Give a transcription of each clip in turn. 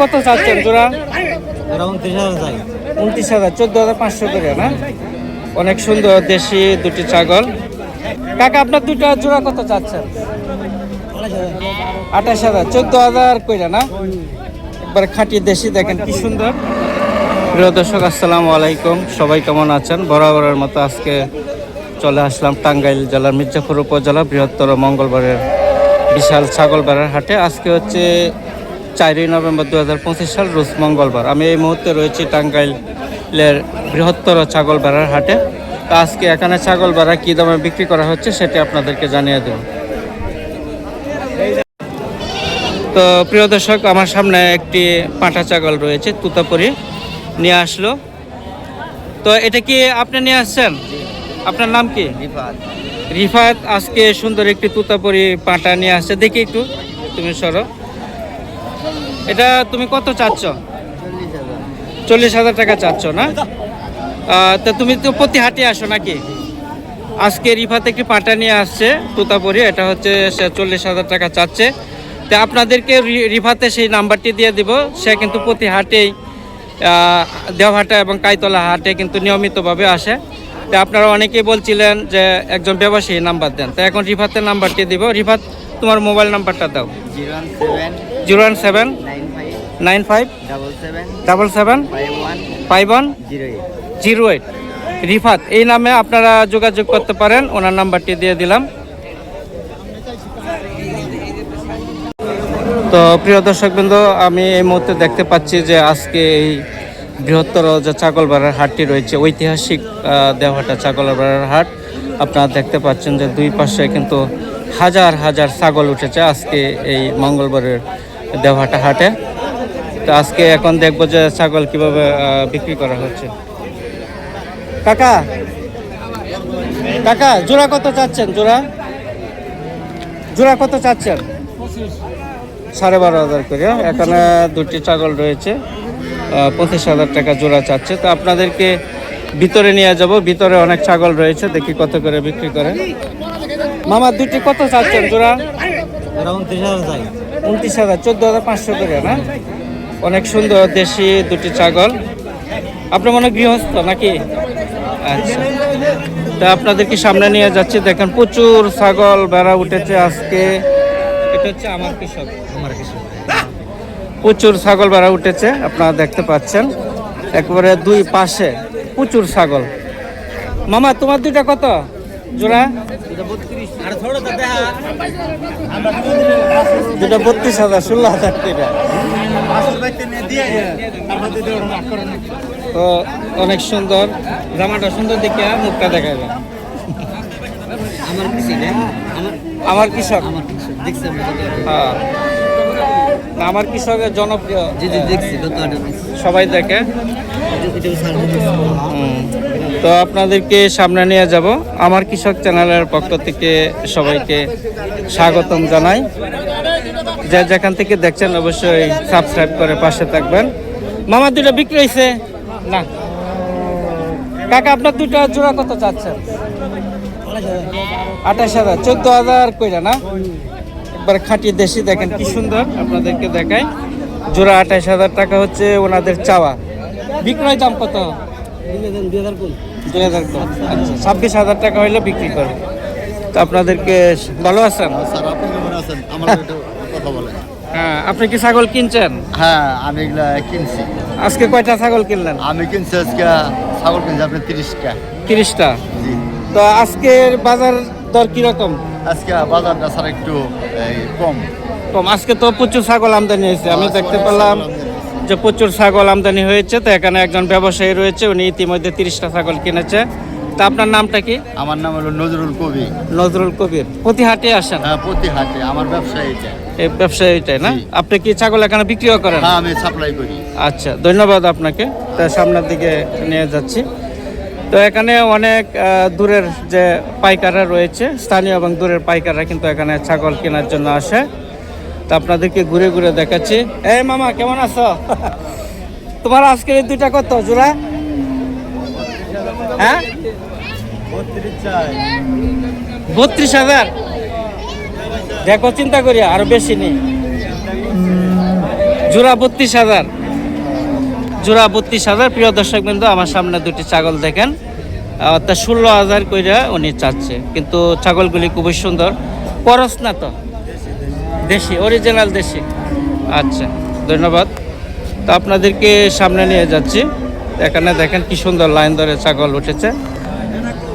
কত চাচ্ছেন জোড়া? উনত্রিশ হাজার চোদ্দ হাজার পাঁচশো করে না? অনেক সুন্দর দেশি দুটি ছাগল। কাকা আপনার দুইটা জোড়া কত চাচ্ছেন? আঠাশ হাজার চোদ্দ হাজার কইরা না? একবার খাঁটি দেশি দেখেন কি সুন্দর। প্রিয় দর্শক আসসালামু আলাইকুম। সবাই কেমন আছেন? বরাবরের মতো আজকে চলে আসলাম টাঙ্গাইল জেলার মির্জাপুর উপজেলা বৃহত্তর মঙ্গলবারের বিশাল ছাগল বেড়ার হাটে। আজকে হচ্ছে চারই নভেম্বর দু হাজার পঁচিশ সাল রোজ মঙ্গলবার। আমি এই মুহূর্তে রয়েছি টাঙ্গাইলের বৃহত্তর ছাগল বেড়ার হাটে। তো আজকে এখানে ছাগল বেড়া কী দামে বিক্রি করা হচ্ছে সেটি আপনাদেরকে জানিয়ে দেব। তো প্রিয় দর্শক আমার সামনে একটি পাঁঠা ছাগল রয়েছে তুতাপুরি নিয়ে আসলো। তো এটা কি আপনি নিয়ে আসছেন? আপনার নাম কি? রিফাত। রিফাত আজকে সুন্দর একটি তুতাপুরি পাঁটা নিয়ে আসছে। দেখি একটু তুমি সরো। এটা তুমি কত চাচ্ছ? চল্লিশ হাজার টাকা চাচ্ছ না? তা তুমি তো প্রতি হাটে আসো নাকি? আজকে রিফাত একটি পাটা নিয়ে আসছে, তুতাপুরি, এটা হচ্ছে সে চল্লিশ হাজার টাকা চাচ্ছে। তা আপনাদেরকে রিফাতে সেই নাম্বারটি দিয়ে দিব, সে কিন্তু প্রতি হাটেই দেওহাটা এবং কাইতলা হাটে কিন্তু নিয়মিতভাবে আসে। তা আপনারা অনেকেই বলছিলেন যে একজন ব্যবসায়ী নাম্বার দেন। তো এখন রিফাতের নাম্বারটি দিব। রিফাত তোমার মোবাইল নাম্বারটা দাও। Zero one seven nine five double seven five one zero eight. Rifat এই নামে আপনারা যোগাযোগ করতে পারেন ওনার নাম্বারটি দিয়ে দিলাম। তো প্রিয় দর্শকবৃন্দ আমি এই মুহূর্তে দেখতে পাচ্ছি যে আজকে এই বৃহত্তর যে ছাগলবাড়ার হাটটি রয়েছে ঐতিহাসিক আহ, দেওহাটা ছাগলবাড়ার হাট। আপনারা দেখতে পাচ্ছেন যে দুই পাশে কিন্তু হাজার হাজার ছাগল উঠেছে আজকে এই মঙ্গলবারের দেওহাটা হাটে। তো আজকে এখন দেখব যে ছাগল কীভাবে বিক্রি করা হচ্ছে। কাকা কাকা, জোড়া কত চাচ্ছেন? জোড়া? জোড়া কত চাচ্ছেন? সাড়ে বারো হাজার করে এখানে দুটি ছাগল রয়েছে পঁচিশ হাজার টাকা জোড়া চাচ্ছে। তো আপনাদেরকে ভিতরে নিয়ে যাব। ভিতরে অনেক ছাগল রয়েছে, দেখি কত করে বিক্রি করে মামা দুটি কত চাচ্ছেন জোড়া? হাজার উনত্রিশ হাজার চোদ্দ হাজার পাঁচশো করে না? অনেক সুন্দর দেশি দুটি ছাগল। আপনার মনে গৃহস্থ নাকি? আচ্ছা। তা আপনাদেরকে সামনে নিয়ে যাচ্ছি। দেখেন প্রচুর ছাগল বেড়া উঠেছে আজকে। এটা হচ্ছে আমার কৃষক। আমার কৃষক। প্রচুর ছাগল বেড়া উঠেছে আপনারা দেখতে পাচ্ছেন। একবারে দুই পাশে প্রচুর ছাগল। মামা তোমার দুইটা কত? জোড়া? দেখা দুটা বত্রিশ হাজার ষোলো হাজার টাকা। তো অনেক সুন্দর জামাটা সুন্দর দেখে মুখটা আমার কিছু না আমার কৃষক। আমার দেখছি হ্যাঁ। আমার কৃষকের জনপ্রিয় সবাই দেখে। তো আপনাদেরকে সামনে নিয়ে যাব। আমার কৃষক চ্যানেলের পক্ষ থেকে সবাইকে স্বাগতম জানাই। যে যেখান থেকে দেখছেন অবশ্যই সাবস্ক্রাইব করে পাশে থাকবেন। মামা দুটো বিক্রি হয়েছে? না। কাকা আপনার দুটো জোড়া কত চাচ্ছেন? আঠাশ হাজার চোদ্দ হাজার কইরা না? একবার খাঁটি দেশি দেখেন কি সুন্দর আপনাদেরকে দেখাই। জোড়া আঠাশ হাজার টাকা হচ্ছে ওনাদের চাওয়া। বিক্রয় দাম কত? দুই হাজার করে। আচ্ছা ছাব্বিশ হাজার টাকা হইলে বিক্রি করবে। তো আপনাদেরকে ভালো আছেন? বলেন। হ্যাঁ আপনি কি ছাগল কিনছেন? হ্যাঁ আমি এগুলা কিনছি। আজকে কয়টা ছাগল কিনলেন? আমি কিনছি আজকে ছাগল কিনছি আপনি তিরিশটা। তিরিশটা? তো আজকের বাজার দর কীরকম? আজকে বাজারটা স্যার একটু কম। কম। আজকে তো প্রচুর ছাগল আমদানি হয়েছে। আমি দেখতে পেলাম যে প্রচুর ছাগল আমদানি হয়েছে। তো এখানে একজন ব্যবসায়ী রয়েছে উনি ইতিমধ্যে তিরিশটা ছাগল কিনেছে। তা আপনার নামটা কি? আমার নাম হলো নজরুল কবি নজরুল কবির। প্রতি হাটে আসেন? হ্যাঁ প্রতি হাটে। আমার ব্যবসা এটা এই ব্যবসায়ীটাই না? আপনি কি ছাগল এখানে বিক্রিও করেন? হ্যাঁ আমি সাপ্লাই করি। আচ্ছা ধন্যবাদ আপনাকে। তা সামনের দিকে নিয়ে যাচ্ছি। তো এখানে অনেক দূরের যে পাইকাররা রয়েছে, স্থানীয় এবং দূরের পাইকাররা কিন্তু এখানে ছাগল কেনার জন্য আসে। তো আপনাদেরকে ঘুরে ঘুরে দেখাচ্ছি। এই মামা, কেমন আছো? তোমার আজকের দুইটা কত, জোড়া? হ্যাঁ? বত্রিশ হাজার। দেখো, চিন্তা করি আরও বেশি নেই। জোড়া বত্রিশ হাজার। জোড়া বত্রিশ হাজার। প্রিয় দর্শক বিন্দু আমার সামনে দুটি ছাগল দেখেন। অর্থাৎ ষোলো হাজার কইরা উনি চাচ্ছে। কিন্তু ছাগলগুলি খুবই সুন্দর। করস না তো দেশি অরিজিনাল দেশি। আচ্ছা ধন্যবাদ। তো আপনাদেরকে সামনে নিয়ে যাচ্ছি। এখানে দেখেন কি সুন্দর লাইন ধরে ছাগল উঠেছে।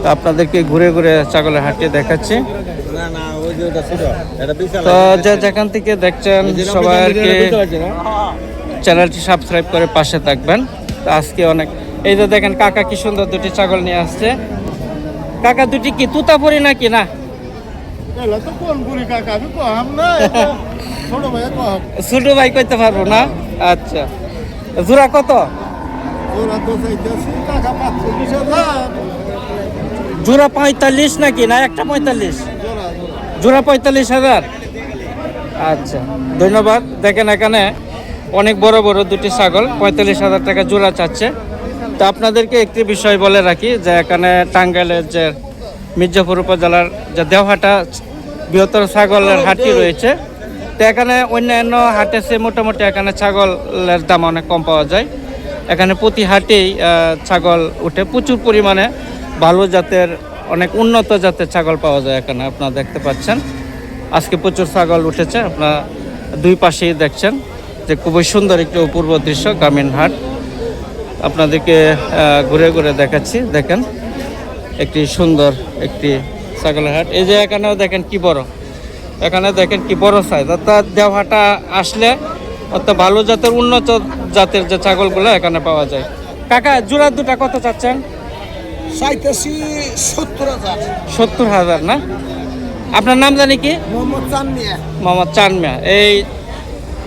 তো আপনাদেরকে ঘুরে ঘুরে ছাগলের হাটে দেখাচ্ছি। তো যে যেখান থেকে দেখছেন সবাইকে চ্যানেলটি সাবস্ক্রাইব করে পাশে থাকবেন। তো আজকে অনেক এই যে দেখেন কাকা কি সুন্দর দুটি ছাগল নিয়ে আসছে। কাকা দুটি কি তুতাপুরি নাকি? না। ছোট ভাই কইতে পারব না? আচ্ছা। জোড়া কত? জোড়া পঁয়তাল্লিশ নাকি? না একটা পঁয়তাল্লিশ। জোড়া পঁয়তাল্লিশ হাজার। আচ্ছা ধন্যবাদ। দেখেন এখানে অনেক বড় বড় দুটি ছাগল, পঁয়তাল্লিশ হাজার টাকা জোড়া চাচ্ছে। তো আপনাদেরকে একটি বিষয় বলে রাখি যে এখানে টাঙ্গাইলের যে মির্জাপুর উপজেলার যে দেওহাটা বৃহত্তর ছাগলের হাটটি রয়েছে, তো এখানে অন্যান্য হাটে সে মোটামুটি এখানে ছাগলের দাম অনেক কম পাওয়া যায়। এখানে প্রতি হাটেই ছাগল উঠে। প্রচুর পরিমাণে ভালো জাতের, অনেক উন্নত জাতের ছাগল পাওয়া যায় এখানে, আপনারা দেখতে পাচ্ছেন। আজকে প্রচুর ছাগল উঠেছে, আপনারা দুই পাশেই দেখছেন। যে খুবই সুন্দর একটি অপূর্ব দৃশ্য গ্রামীণ হাট। আপনাদেরকে ঘুরে ঘুরে দেখাচ্ছি। দেখেন একটি সুন্দর একটি ছাগলের হাট। এই যে এখানেও দেখেন কি বড়। এখানে দেখেন কি বড় সাইজ অর্থাৎ দেওহাটা আসলে অর্থাৎ ভালো জাতের উন্নত জাতের যে ছাগলগুলো এখানে পাওয়া যায়। কাকা জোড়া দুটা কত চাচ্ছেন? সত্তর হাজার। সত্তর হাজার না? আপনার নাম জানি কি? মোহাম্মদ চান মিয়া মোহাম্মদ চান মিয়া এই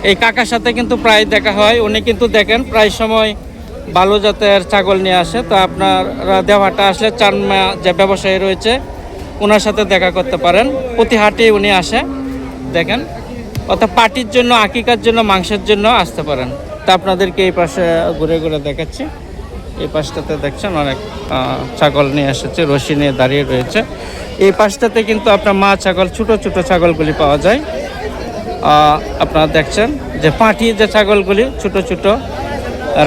এই কাকার সাথে কিন্তু প্রায় দেখা হয়। উনি কিন্তু দেখেন, প্রায় সময় ভালো জাতের ছাগল নিয়ে আসে। তো আপনারা দেওয়াটা আসলে চান মিয়া যে ব্যবসায়ী রয়েছে ওনার সাথে দেখা করতে পারেন। প্রতি হাটে উনি আসে, দেখেন। অর্থাৎ পার্টির জন্য, আকিকার জন্য, মাংসের জন্য আসতে পারেন। তা আপনাদেরকে এই পাশে ঘুরে ঘুরে দেখাচ্ছি। এই পাশটাতে দেখছেন অনেক ছাগল নিয়ে এসেছে, রশি নিয়ে দাঁড়িয়ে রয়েছে। এই পাশটাতে কিন্তু আপনার মা ছাগল, ছোট ছোট ছাগলগুলি পাওয়া যায়। আপনারা দেখছেন যে পাঁঠি যে ছাগলগুলি, ছোট ছোট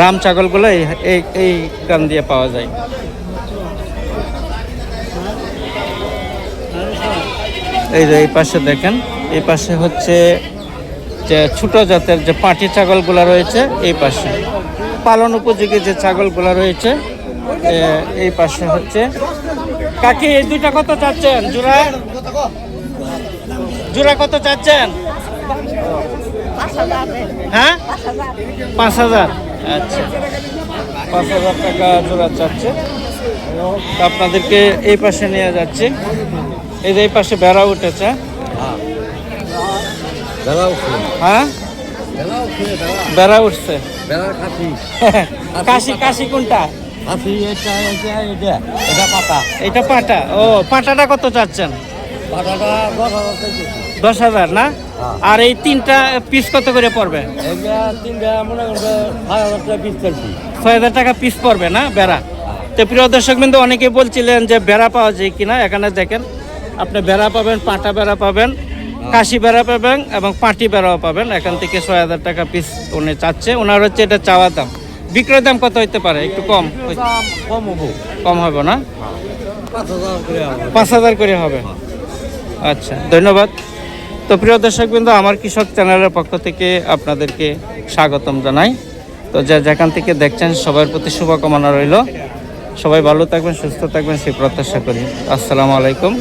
রাম ছাগলগুলো এই এই কান দিয়ে পাওয়া যায়। এই যে এই পাশে দেখেন, এই পাশে হচ্ছে যে ছোট জাতের যে পাঁঠি ছাগলগুলো রয়েছে, এই পাশে। পালন উপযোগী যে ছাগলগুলো রয়েছে এই পাশে হচ্ছে। কাকি, এই দুইটা কত চাচ্ছেন? জোড়া? জোড়া কত চাচ্ছেন? হ্যাঁ? পাঁচ হাজার। আচ্ছা। পাঁচ হাজার টাকা জোড়া চাচ্ছে। আপনাদেরকে এই পাশে নিয়ে যাচ্ছি। এই যে এই পাশে বেড়া উঠেছে। হ্যাঁ? বেড়া উঠছে কাশি কাশি কোনটা? এটা পাটা। ও পাটাটা কত চাচ্ছেন? দশ হাজার না? আর এই তিনটা পিস কত করে পড়বে? ছয় হাজার টাকা পিস পড়বে না বেড়া? তো প্রিয় দর্শক বিন্দু অনেকে বলছিলেন যে বেড়া পাওয়া যায় কিনা এখানে দেখেন আপনি বেড়া পাবেন পাটা বেড়া পাবেন কাশি বেড়া পাবেন এবং পাটি বেড়াও পাবেন। এখান থেকে ছয় হাজার টাকা পিস উনি চাচ্ছে। ওনার হচ্ছে এটা চাওয়া দাম। বিক্রয় দাম কত হইতে পারে? একটু কম কম হব। কম হবে না? পাঁচ হাজার করে হবে। পাঁচ হাজার করে হবে। আচ্ছা ধন্যবাদ। তো প্রিয় দর্শক বিন্দু আমার কৃষক চ্যানেলের পক্ষ থেকে আপনাদেরকে স্বাগতম জানাই। তো যা যেখান থেকে দেখছেন, সবার প্রতি শুভকামনা রইল। সবাই ভালো থাকবেন, সুস্থ থাকবেন, সেই প্রত্যাশা করি। আসসালামু আলাইকুম।